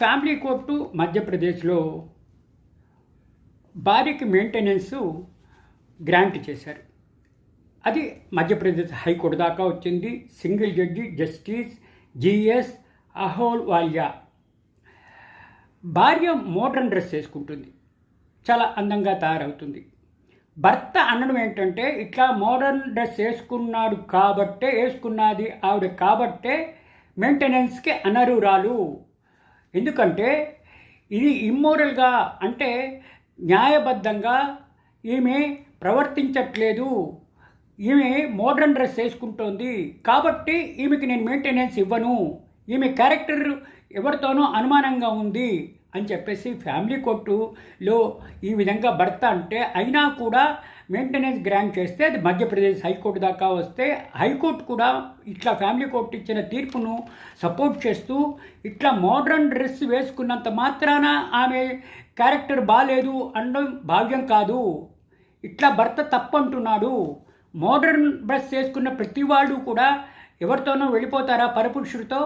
Family court మధ్యప్రదేశ్లో భార్యకి maintenance grant చేశారు. అది మధ్యప్రదేశ్ హైకోర్టు దాకా వచ్చింది. Single judge justice GS అహోల్ వాల్యా. భార్య మోడ్రన్ డ్రెస్ వేసుకుంటుంది. చాలా అందంగా తయారవుతుంది. భర్త అనడం ఏంటంటే ఇట్లా మోడర్న్ డ్రెస్ వేసుకున్నాడు కాబట్టే వేసుకున్నది ఆవిడ కాబట్టే మెయింటెనెన్స్కి అనర్హురాలు. ఎందుకంటే ఇది ఇమ్మోరల్గా అంటే న్యాయబద్ధంగా ఈమె ప్రవర్తించట్లేదు. ఈమె మోడర్న్ డ్రెస్ వేసుకుంటోంది. కాబట్టి ఈమెకి నేను మెయింటెనెన్స్ ఇవ్వను. ఈమె క్యారెక్టర్ ఎవరితోనో అనుమానంగా ఉంది. అని చెప్పేసి ఫ్యామిలీ కోర్టులో ఈ విధంగా భర్త అంటే అయినా కూడా మెయింటెనెన్స్ గ్రాంట్ చేస్తే అది మధ్యప్రదేశ్ హైకోర్టు దాకా వస్తే హైకోర్టు కూడా ఇట్లా ఫ్యామిలీ కోర్టు ఇచ్చిన తీర్పును సపోర్ట్ చేస్తూ ఇట్లా మోడ్రన్ డ్రెస్ వేసుకున్నంత మాత్రాన ఆమె క్యారెక్టర్ బాగాలేదు అనడం భావ్యం కాదు. ఇట్లా భర్త తప్పంటున్నాడు. మోడర్న్ డ్రెస్ వేసుకున్న ప్రతి వాళ్ళు కూడా ఎవరితోనో వెళ్ళిపోతారా పరపురుషుడితో?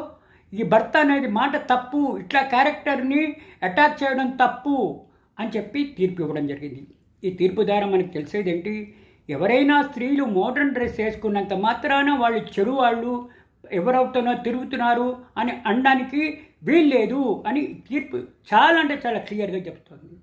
ఈ భర్త అనేది మాట తప్పు ఇట్లా క్యారెక్టర్ని అటాచ్ చేయడం తప్పు అని చెప్పి తీర్పు ఇవ్వడం జరిగింది. ఈ తీర్పు ద్వారా మనకు తెలిసేది ఏంటి? ఎవరైనా స్త్రీలు మోడర్న్ డ్రెస్ వేసుకున్నంత మాత్రాన వాళ్ళు చెడు వాళ్ళు ఎవరవుతున్నో తిరుగుతున్నారు అని అనడానికి వీల్లేదు అని తీర్పు చాలా అంటే చాలా క్లియర్గా చెప్తుంది.